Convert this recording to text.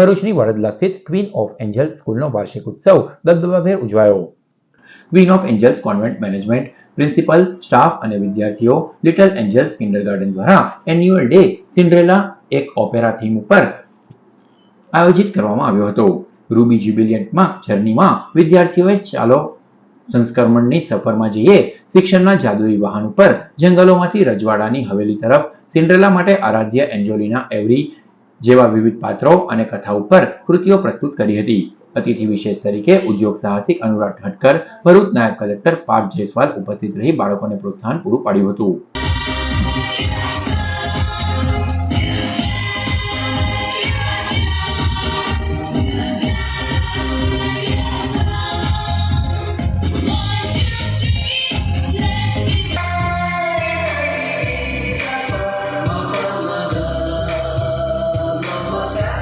ભરૂચની વડદલા સ્થિત queen of angels સ્કૂલનો વાર્ષિક ઉત્સવ દબદબાભેર ઉજવાયો. Queen of Angels Convent management principal staff અને વિદ્યાર્થીઓ લિટલ એન્જલ્સ કિન્ડરગાર્ટન દ્વારા એન્યુઅલ ડે સિન્ડ્રેલા એક ઓપેરા થીમ ઉપર આયોજિત કરવામાં આવ્યો હતો. રૂબી જ્યુબિલિયન્ટમાં જર્નીમાં વિદ્યાર્થીઓએ ચાલો સંસ્કરણની સફરમાં જઈએ શિક્ષણના જાદુઈ વાહન ઉપર જંગલોમાંથી રજવાડાની હવેલી તરફ સિન્ડ્રેલા માટે આરાધ્ય એન્જોલિના એવરી જેવા વિવિધ પાત્રો અને કથા ઉપર કૃતિઓ પ્રસ્તુત કરી હતી. અતિથિ વિશેષ તરીકે ઉદ્યોગ સાહસિક અનુરાગ ઠટકર ભરૂચ નાયબ કલેક્ટર પાર્થ જયસ્વાલ ઉપસ્થિત રહી બાળકોને પ્રોત્સાહન પૂરું પાડ્યું હતું. Yeah.